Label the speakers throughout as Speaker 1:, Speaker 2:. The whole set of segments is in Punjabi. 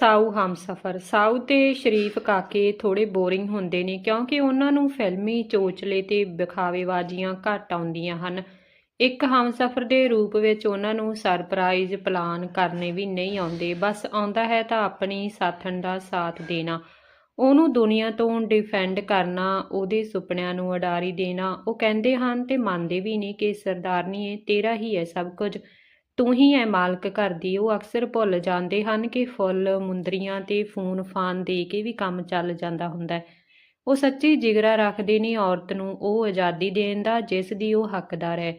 Speaker 1: ਸਾਊ ਹਮਸਫਰ। ਸਾਊ ਤੇ ਸ਼ਰੀਫ ਕਾਕੇ ਥੋੜੇ ਬੋਰਿੰਗ ਹੁੰਦੇ ਨੇ ਕਿਉਂਕਿ ਉਹਨਾਂ ਨੂੰ ਫਿਲਮੀ ਚੋਚਲੇ ਤੇ ਵਿਖਾਵੇਬਾਜ਼ੀਆਂ ਘੱਟ ਆਉਂਦੀਆਂ ਹਨ। ਇੱਕ ਹਮਸਫਰ ਦੇ ਰੂਪ ਵਿੱਚ ਉਹਨਾਂ ਨੂੰ ਸਰਪ੍ਰਾਈਜ਼ ਪਲਾਨ ਕਰਨੇ ਵੀ ਨਹੀਂ ਆਉਂਦੇ। ਬਸ ਆਉਂਦਾ ਹੈ ਤਾਂ ਆਪਣੀ ਸਾਥਣ ਦਾ ਸਾਥ ਦੇਣਾ। ਉਹਨੂੰ ਦੁਨੀਆ ਤੋਂ ਡਿਫੈਂਡ ਕਰਨਾ, ਉਹਦੇ ਸੁਪਨਿਆਂ ਨੂੰ ਉਡਾਰੀ ਦੇਣਾ। ਉਹ ਕਹਿੰਦੇ ਹਨ ਤੇ ਮੰਨਦੇ ਵੀ ਨੇ ਕਿ ਸਰਦਾਰਨੀਏ ਤੇਰਾ ਹੀ ਹੈ ਸਭ ਕੁਝ। ਤੂੰ ਹੀ ਹੈ ਮਾਲਕ ਘਰ ਦੀ। ਉਹ ਅਕਸਰ ਭੁੱਲ ਜਾਂਦੇ ਹਨ ਕਿ ਫੁੱਲ, ਮੁੰਦਰੀਆਂ ਤੇ ਫੂਨ ਫਾਨ ਦੇ ਕੇ ਵੀ ਕੰਮ ਚੱਲ ਜਾਂਦਾ ਹੁੰਦਾ ਹੈ। ਉਹ ਸੱਚੀ ਜਿਗਰਾ ਰੱਖਦੇ ਨੇ ਔਰਤ ਨੂੰ, ਉਹ ਆਜ਼ਾਦੀ ਦੇਣ ਦਾ, ਜਿਸ ਦੀ ਉਹ ਹੱਕਦਾਰ ਹੈ।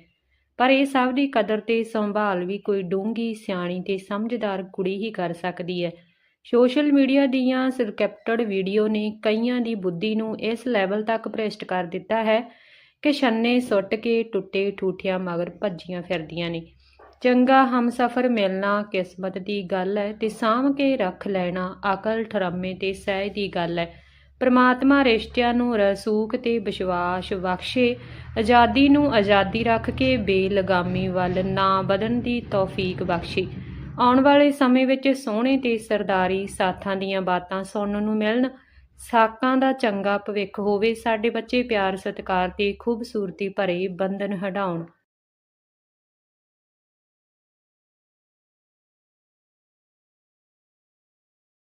Speaker 1: ਪਰ ਇਹ ਸਭ ਦੀ ਕਦਰ ਤੇ ਸੰਭਾਲ ਵੀ ਕੋਈ ਡੂੰਗੀ ਸਿਆਣੀ ਤੇ ਸਮਝਦਾਰ ਕੁੜੀ ਹੀ ਕਰ ਸਕਦੀ ਹੈ। ਸੋਸ਼ਲ ਮੀਡੀਆ ਦੀਆਂ ਸਰਕੈਪਟਡ ਵੀਡੀਓ ਨੇ ਕਈਆਂ ਦੀ ਬੁੱਧੀ ਨੂੰ ਇਸ ਲੈਵਲ ਤੱਕ ਭ੍ਰਿਸ਼ਟ ਕਰ ਦਿੱਤਾ ਹੈ ਕਿ ਛੰਨੇ ਸੁੱਟ ਕੇ ਟੁੱਟੇ ਠੂਠਿਆਂ ਮਗਰ ਭੱਜੀਆਂ ਫਿਰਦੀਆਂ ਨੇ। ਚੰਗਾ ਹਮਸਫਰ ਮਿਲਣਾ ਕਿਸਮਤ ਦੀ ਗੱਲ ਹੈ, ਤੇ ਸਾਂਭ ਕੇ ਰੱਖ ਲੈਣਾ ਅਕਲ ਠਰਮੇ ਤੇ ਸਹਿ ਦੀ ਗੱਲ ਹੈ। ਪ੍ਰਮਾਤਮਾ ਰਿਸ਼ਤਿਆਂ ਨੂੰ ਰਸੂਖ ਤੇ ਵਿਸ਼ਵਾਸ ਬਖਸ਼ੇ, ਆਜ਼ਾਦੀ ਨੂੰ ਆਜ਼ਾਦੀ ਰੱਖ ਕੇ ਬੇਲਗਾਮੀ ਵੱਲ ਨਾ ਵਧਣ ਦੀ ਤੌਫੀਕ ਬਖਸ਼ੇ। ਆਉਣ ਵਾਲੇ ਸਮੇਂ ਵਿੱਚ ਸੋਹਣੇ ਤੇ ਸਰਦਾਰੀ ਸਾਥਾਂ ਦੀਆਂ ਬਾਤਾਂ ਸੁਣਨ ਨੂੰ ਮਿਲਣ। ਸਾਕਾਂ ਦਾ ਚੰਗਾ ਭਵਿੱਖ ਹੋਵੇ, ਸਾਡੇ ਬੱਚੇ ਪਿਆਰ ਸਤਿਕਾਰ ਤੇ ਖੂਬਸੂਰਤੀ ਭਰੇ ਬੰਧਨ ਹਟਾਉਣ